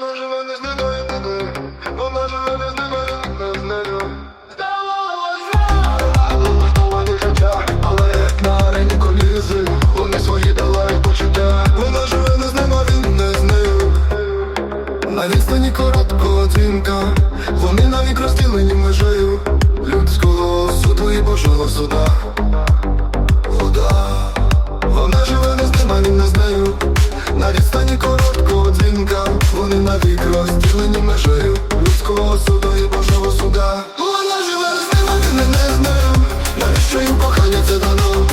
Вона живе не з ними, не. Вона живе не з ними, не з нею. Влаштовані життя, але на арені колізи Вони свої долають почуття. Вона живе не з ним, він не з нею. На відстані короткого дзвінка. Вони навік розділені межею. Людського суду і Божого суда межею Людського суду і Божого суда. Вона живе з ним, а він не з нею Навіщо їм кохання це дано?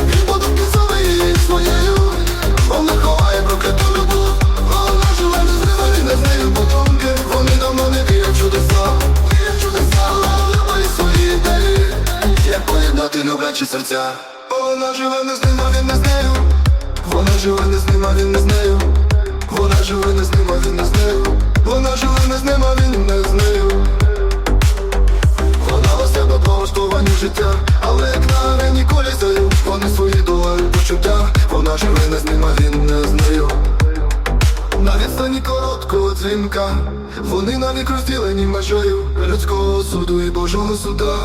Він подумки її своєю. Вона ховає прокляту любов Вона живе не з ним, а він не з нею. Подумки Вони давно не вірять чудеса. Вірять чудеса, але має свої ідеї. Як поєднати люблячі серця? Вона живе не з ним, а він не з нею. Вона живе не з ним, а він не з нею дзвінка Вони навік розділені межею Людського суду і Божого суда.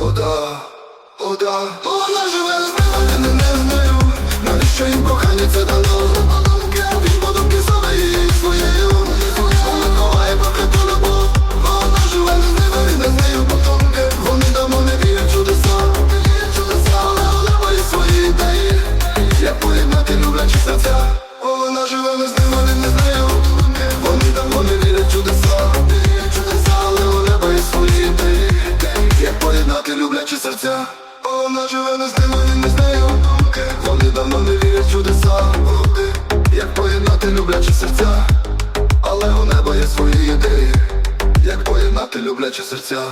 Ода, ода. Вона живе з ним, а він не з нею. Навіщо їм кохання? Це дано? Він подумки своєї своєю. Вона ховає прокляту любов. Вона живе не з ним, він не з нею. Потомки Вони давно не вірять чудеса Вірять в чудеса, але має свої ідеї Як поєднати люблячі серця Вона живе не з ними, він не з нею Вони давно не вірять чудеса. Чудеса Як поєднати люблячі серця. Але у неба є свої ідеї, як поєднати люблячі серця.